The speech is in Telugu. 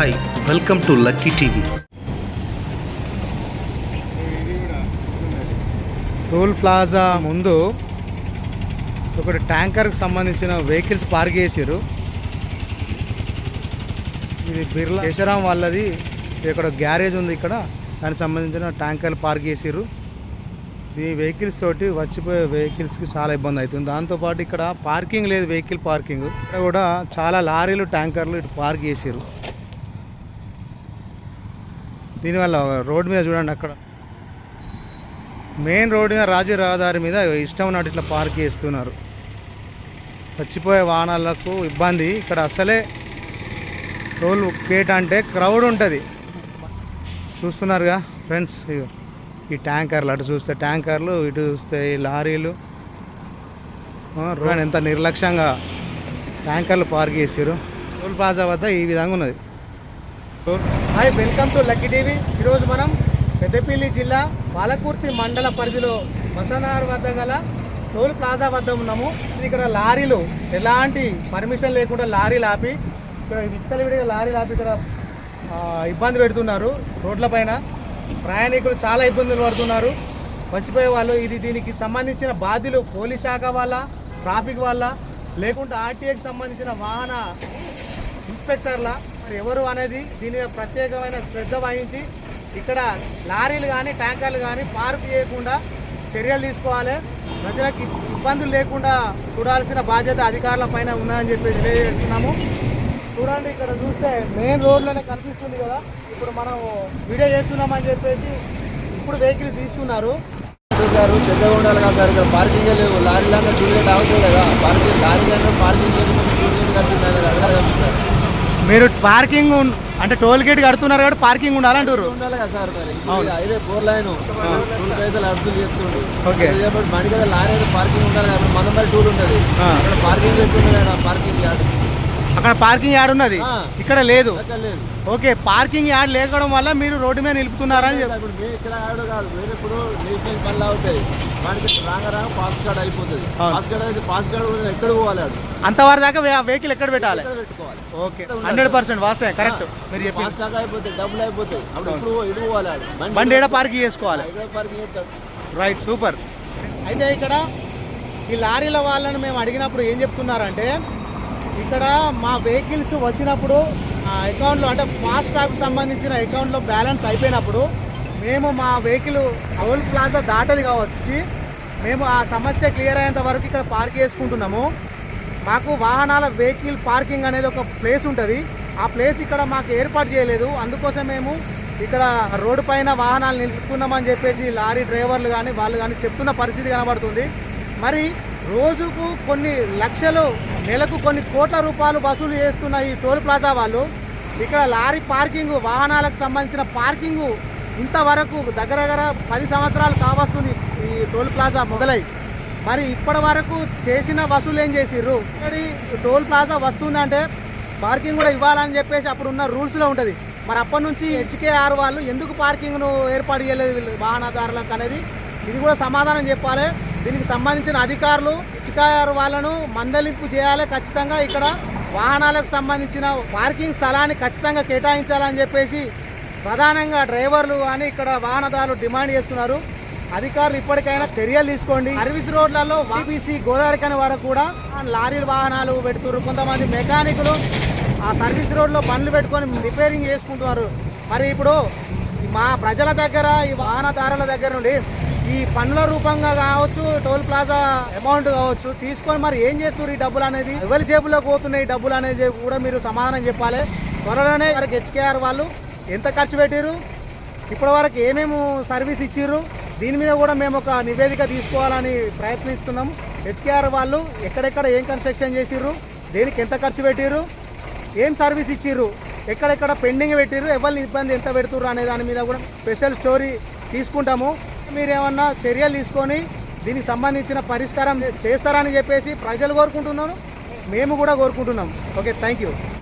Hi welcome to lucky TV. Toll plaza ముందు ఒకటి ట్యాంకర్కి సంబంధించిన వెహికల్స్ పార్క్ చేసారు ఇది బిర్లా కేశరాం వాళ్ళది. ఇక్కడ గ్యారేజ్ ఉంది ఇక్కడ. దానికి సంబంధించిన ట్యాంకర్లు పార్క్ చేసారు ఈ వెహికల్స్ తోటి వచ్చిపోయే వెహికల్స్కి చాలా ఇబ్బంది అవుతుంది. దాంతోపాటు ఇక్కడ పార్కింగ్ లేదు వెహికల్ పార్కింగ్. ఇక్కడ కూడా చాలా లారీలు ట్యాంకర్లు ఇటు పార్క్ చేసారు దీనివల్ల రోడ్డు మీద చూడండి అక్కడ. మెయిన్ రోడ్డు మీద రాజీ రహదారి మీద ఇష్టం ఉన్నట్టు ఇట్లా పార్క్ చేస్తున్నారు. చచ్చిపోయే వాహనాలకు ఇబ్బంది. ఇక్కడ అసలే టోల్ గేట్ అంటే క్రౌడ్ ఉంటుంది. చూస్తున్నారుగా ఫ్రెండ్స్ ఈ ట్యాంకర్లు అటు చూస్తే ట్యాంకర్లు ఇటు చూస్తే ఈ లారీలు. రోడ్ ఎంత నిర్లక్ష్యంగా ట్యాంకర్లు పార్క్ చేసారు టోల్ ప్లాజా వద్ద ఈ విధంగా ఉన్నది. Hi welcome to lucky TV. ఈరోజు మనం పెద్దపల్లి జిల్లా పాలకుర్తి మండల పరిధిలో మసనార్ వద్ద గల టోల్ ప్లాజా వద్ద ఉన్నాము. ఇక్కడ లారీలు ఎలాంటి పర్మిషన్ లేకుండా లారీలు ఆపి ఇక్కడ విచ్చలవిడిగా లారీలు ఆపి ఇక్కడ ఇబ్బంది పెడుతున్నారు రోడ్లపైన ప్రయాణికులు చాలా ఇబ్బందులు పడుతున్నారు. మర్చిపోయే వాళ్ళు ఇది దీనికి సంబంధించిన బాధ్యులు పోలీస్ శాఖ వాళ్ళ ట్రాఫిక్ వాళ్ళ లేకుంటే ఆర్టీఏకి సంబంధించిన వాహన ఇన్స్పెక్టర్ల మరి ఎవరు అనేది దీని మీద ప్రత్యేకమైన శ్రద్ధ వహించి ఇక్కడ లారీలు కానీ ట్యాంకర్లు కానీ పార్క్ చేయకుండా చర్యలు తీసుకోవాలి. ప్రజలకు ఇబ్బందులు లేకుండా చూడాల్సిన బాధ్యత అధికారుల పైన ఉందని చెప్పేసి తెలియజేస్తున్నాము. చూడండి ఇక్కడ చూస్తే మెయిన్ రోడ్లోనే కనిపిస్తుంది కదా. ఇప్పుడు మనం వీడియో చేస్తున్నామని చెప్పేసి ఇప్పుడు వెహికల్ తీస్తున్నారు. గారు పెద్దగా ఉండాలి కదా సార్ ఇక్కడ పార్కింగ్ లేవు. లారీ లాగా టూలెట్ అవుతుంది కదా. పార్కింగ్ లారీ పార్కింగ్ చేయకుండా టూలెట్ కట్టింది కదా. అలా కనిపిస్తారు మీరు పార్కింగ్ అంటే టోల్ గేట్ కడుతున్నారు కాబట్టి పార్కింగ్ ఉండాలంటారు. ఉండాలి పార్కింగ్ మన మరి టూల్ ఉంటుంది. పార్కింగ్ పార్కింగ్ అక్కడ పార్కింగ్ యార్డ్ ఉన్నది. ఇక్కడ లేదు. ఓకే పార్కింగ్ యార్డ్ లేకపోవడం వల్ల మీరు రోడ్డు మీద నిలుపుతున్నారని చెప్పి ఇప్పుడు మేము ఇక్కడ ఆవిడ కాదు. వేరే ఇప్పుడు నేషనల్ పనులు అవుతాయి. వాడికి రాంగ రాంగ పాస్ కార్డ్ అయిపోతుంది. అవును. పాస్ కార్డ్ అయితే పాస్ కార్డ్ కూడా ఎక్కడ పోవాలి అంతవరకు దాకా వెహికల్ ఎక్కడ పెట్టాలి? ఓకే హండ్రెడ్ పర్సెంట్ వాస్తే కరెక్ట్. మీరు చెప్పి పాస్ కార్డ్ అయిపోతాయి డబ్బులు అయిపోతాయి. అప్పుడు ఇప్పుడు ఇటు పోవాలి బండి ఏడ పార్కింగ్ చేసుకోవాలి? Parking right super. అయితే ఇక్కడ ఈ లారీల వాళ్ళని మేము అడిగినప్పుడు ఏం చెప్తున్నారంటే ఇక్కడ మా వెహికల్స్ వచ్చినప్పుడు ఆ అకౌంట్లో అంటే ఫాస్ట్ ట్రాక్ సంబంధించిన అకౌంట్లో బ్యాలెన్స్ అయిపోయినప్పుడు మేము మా వెహికల్ టోల్ ప్లాజా దాటది కావచ్చు మేము ఆ సమస్య క్లియర్ అయ్యేంత వరకు ఇక్కడ పార్క్ చేసుకుంటున్నాము. మాకు వాహనాల వెహికల్ పార్కింగ్ అనేది ఒక ప్లేస్ ఉంటుంది. ఆ ప్లేస్ ఇక్కడ మాకు ఏర్పాటు చేయలేదు. అందుకోసం మేము ఇక్కడ రోడ్డు పైన వాహనాలు నిలుపుతున్నామని చెప్పేసి లారీ డ్రైవర్లు కానీ వాళ్ళు కానీ చెప్తున్న పరిస్థితి కనబడుతుంది. మరి రోజుకు కొన్ని లక్షలు నెలకు కొన్ని కోట్ల రూపాయలు వసూలు చేస్తున్న ఈ టోల్ ప్లాజా వాళ్ళు ఇక్కడ లారీ పార్కింగ్ వాహనాలకు సంబంధించిన పార్కింగ్ ఇంతవరకు దగ్గర దగ్గర పది సంవత్సరాలు కావస్తుంది ఈ టోల్ ప్లాజా మొదలై మరి ఇప్పటి వరకు చేసిన వసూలు ఏం చేసిర్రు? ఇక్కడి టోల్ ప్లాజా వస్తుందంటే పార్కింగ్ కూడా ఇవ్వాలని చెప్పేసి అప్పుడు ఉన్న రూల్స్లో ఉంటుంది. మరి అప్పటి నుంచి హెచ్కేఆర్ వాళ్ళు ఎందుకు పార్కింగ్ను ఏర్పాటు చేయలేదు వాహనదారులకు అనేది? ఇది కూడా సమాధానం చెప్పాలి. దీనికి సంబంధించిన అధికారులు ఇచ్చికాయారు వాళ్ళను మందలింపు చేయాలి ఖచ్చితంగా ఇక్కడ వాహనాలకు సంబంధించిన పార్కింగ్ స్థలాన్ని ఖచ్చితంగా కేటాయించాలని చెప్పేసి ప్రధానంగా డ్రైవర్లు అని ఇక్కడ వాహనదారులు డిమాండ్ చేస్తున్నారు. అధికారులు ఇప్పటికైనా చర్యలు తీసుకోండి. సర్వీస్ రోడ్లలో వాబీసీ గోదావరికని వరకు కూడా లారీల వాహనాలు పెడుతున్నారు. కొంతమంది మెకానికులు ఆ సర్వీస్ రోడ్లో బండ్లు పెట్టుకొని రిపేరింగ్ చేసుకుంటున్నారు. మరి ఇప్పుడు మా ప్రజల దగ్గర ఈ వాహనదారుల దగ్గర నుండి ఈ పన్నుల రూపంగా కావచ్చు టోల్ ప్లాజా అమౌంట్ కావచ్చు తీసుకొని మరి ఏం చేస్తున్నారు ఈ డబ్బులు అనేది ఎవరి జేబులోకి పోతున్నాయి డబ్బులు అనేది కూడా మీరు సమాధానం చెప్పాలి. త్వరలోనే వారికి హెచ్కేఆర్ వాళ్ళు ఎంత ఖర్చు పెట్టారు ఇప్పటి వరకు ఏమేమి సర్వీస్ ఇచ్చిర్రు? దీని మీద కూడా మేము ఒక నివేదిక తీసుకోవాలని ప్రయత్నిస్తున్నాం. హెచ్కేఆర్ వాళ్ళు ఎక్కడెక్కడ ఏం కన్స్ట్రక్షన్ చేసిర్రు? దేనికి ఎంత ఖర్చు పెట్టిర్రు? ఏం సర్వీస్ ఇచ్చిర్రు? ఎక్కడెక్కడ పెండింగ్ పెట్టిర్రు? ఎవరిని ఇబ్బంది ఎంత పెడుతుర్రు అనే దాని మీద కూడా స్పెషల్ స్టోరీ తీసుకుంటాము. మీరు ఏమన్నా చర్యలు తీసుకొని దీనికి సంబంధించిన పరిష్కారం చేస్తారని చెప్పేసి ప్రజలు కోరుకుంటున్నాను. మేము కూడా కోరుకుంటున్నాం. Okay thank you.